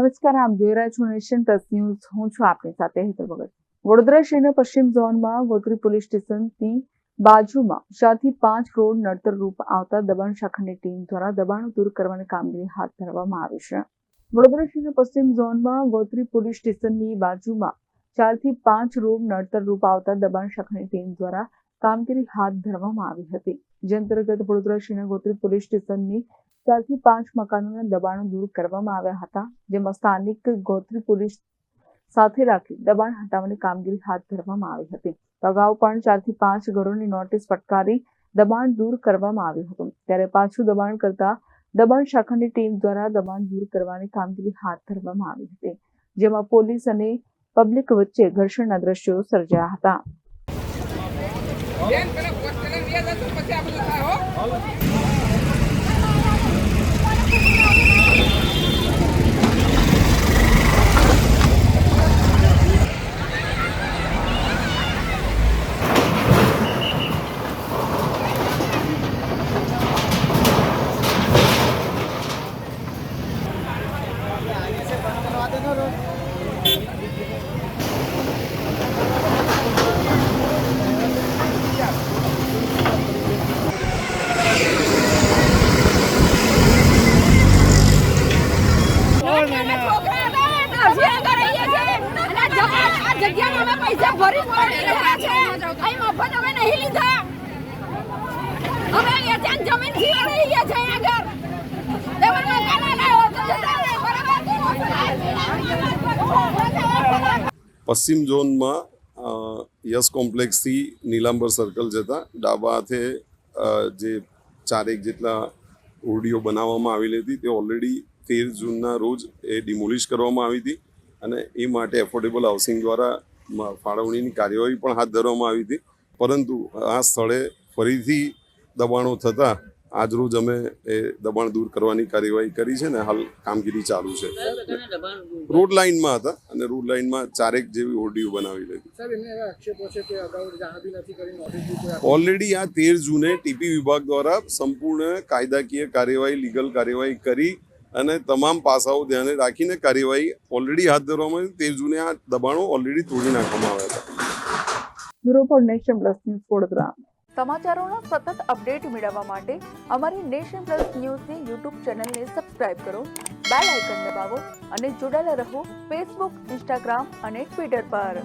નમસ્કાર, આપ જોઈ રહ્યા છો નેશન પ્લસ ન્યૂઝ. હું છું આપની સાથે હેતર ભગત. વડોદરા શહેરના પશ્ચિમ ઝોનમાં ગોત્રી પોલીસ સ્ટેશનની બાજુમાં ચારથી પાંચ કરોડ નડતર રૂપ આવતા દબાણ શાખાની ટીમ દ્વારા દબાણો દૂર કરવાની કામગીરી હાથ ધરવામાં આવી છે. વડોદરા શહેરના પશ્ચિમ ઝોનમાં ગોત્રી પોલીસ સ્ટેશનની બાજુમાં ચારથી પાંચ રોડ નડતર રૂપ આવતા દબાણ શાખાની ટીમ દ્વારા કામગીરી હાથ ધરવામાં આવી હતી. જે અંતર્ગત વડોદરા શહેરના ગોત્રી પોલીસ સ્ટેશનની ચારથી પાંચ મકાનોના દબાણો દૂર કરવામાં આવ્યા હતા, જેમાં સ્થાનિક ગોત્રી પોલીસ સાથે રાખી દબાણ હટાવવાની કામગીરી હાથ ધરવામાં આવી હતી. અગાઉ પણ ચારથી પાંચ ઘરોની નોટિસ ફટકારી દબાણ દૂર કરવામાં આવ્યું હતું. ત્યારે પાછું દબાણ કરતા દબાણ શાખાની ટીમ દ્વારા દબાણ દૂર કરવાની કામગીરી હાથ ધરવામાં આવી હતી, જેમાં પોલીસ અને પબ્લિક વચ્ચે ઘર્ષણના દ્રશ્યો સર્જાયા હતા બેન પેલા પોસ્ટ કરીને વ્યા જશો પછી આ બધું થાય હો નાના છોકરા હતા, હજી આગળ રહીએ છે. અને આ જગ્યા- આ જગ્યામાં અમે પૈસા ભરી ભરી રહ્યા છે. અહીં મફત અમે નહીં લીધા. અમે વેચાણ જમીન જીવા રહી ગયા છે આગળ. તેમાં મકાન અલાયો તો બરાબર? પશ્ચિમ ઝોનમાં યસ કોમ્પ્લેક્સથી નીલાંબર સર્કલ જતા ડાબા હાથે જે ચારેક જેટલા ઓરડીઓ બનાવવામાં આવેલી હતી, તે ઓલરેડી તેર જૂનના રોજ એ ડિમોલિશ કરવામાં આવી હતી અને એ માટે એફોર્ડેબલ હાઉસિંગ દ્વારા ફાળવણીની કાર્યવાહી પણ હાથ ધરવામાં આવી હતી. પરંતુ આ સ્થળે ફરીથી દબાણો થતાં આજરોજ અમે એ દબાણ દૂર કરવાની કાર્યવાહી કરી છે ને હાલ કામગીરી ચાલુ છે. રોડ લાઇનમાં હતા અને રોડ લાઇનમાં ચારેક જેવી ઓરડીઓ બનાવી આપી ઓલરેડી આ તેર જૂને ટીપી વિભાગ દ્વારા સંપૂર્ણ કાયદાકીય કાર્યવાહી લીગલ કાર્યવાહી કરી અને તમામ પાસાઓ ધ્યાને રાખીને કાર્યવાહી ઓલરેડી હાથ ધરવામાં આવી. તે જૂને આ દબાણો ઓલરેડી તોડી નાખવામાં આવ્યા હતા. Bureau for Nation Plus News Vadodara. સમાચારોના સતત અપડેટ મેળવવા માટે અમારી નેશન પ્લસ ન્યૂઝની યુટ્યુબ ચેનલને સબસ્ક્રાઇબ કરો બેલ આઇકન દબાવો અને જોડાયેલા રહો ફેસબુક ઇન્સ્ટાગ્રામ અને ટ્વિટર પર.